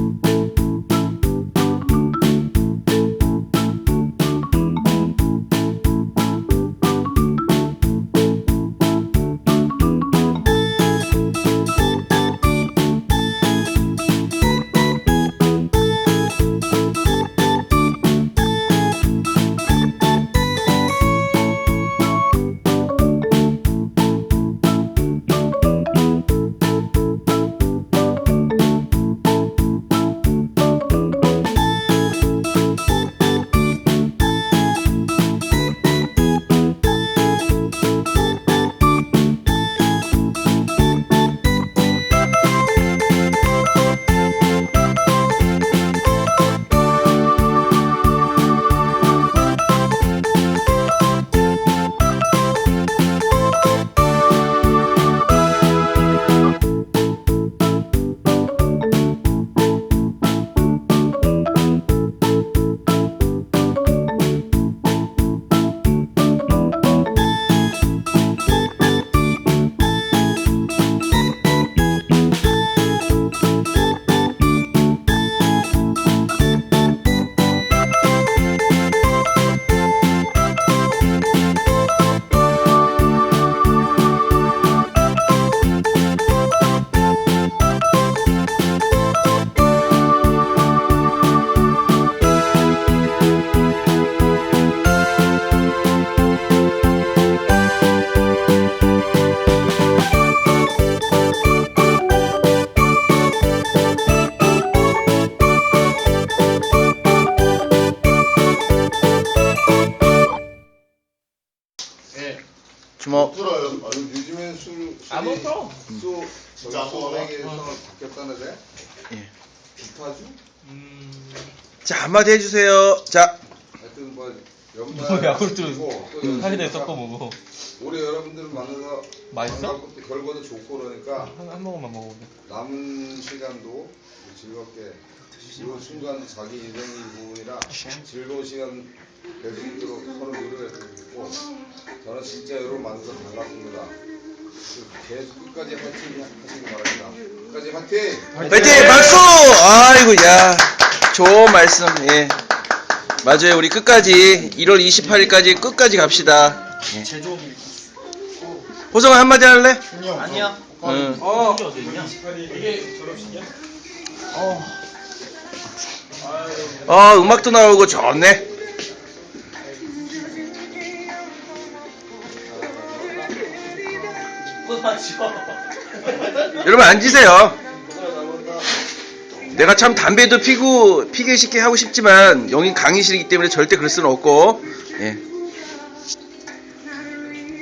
you. 예. 주먹. 들어요. 아, 요즘엔 술, 안 술이 먹어. 수, 진짜 안 먹어? 소액에서 바뀌었다는데? 예. 비타주? 음. 자, 한마디 해주세요. 자, 하여튼 뭐, 연말. 뭐 야구르트 마시고 또 음. 사이다에 연습이니까 섞어 먹어. 올해 여러분들을 만나서 맛있어? 결과도 좋고 그러니까 한, 한 모금만 먹어보자. 남은 시간도 즐겁게 이 순간 자기 인생의 부분이라 즐거운 시간 될수 있도록 서로 노력했으면 좋겠 고 저는 진짜 여러분 만나서 반갑습니다. 계속 끝까지 화이팅 하시기 바랍니다. 끝까지 화이팅! 파이팅! 박수! 아이고, 야. 좋은 말씀, 예. 맞아요. 우리 끝까지, 1월 28일까지 끝까지 갑시다. 예. 호성아, 한마디 할래? 아니야. 응. 어. 어디 어디냐? 어, 음악도 나오고 좋네. 여러분 앉으세요. 내가 참 담배도 피고 피게 쉽게 하고 싶지만 여기 강의실이기 때문에 절대 그럴 수는 없고 예.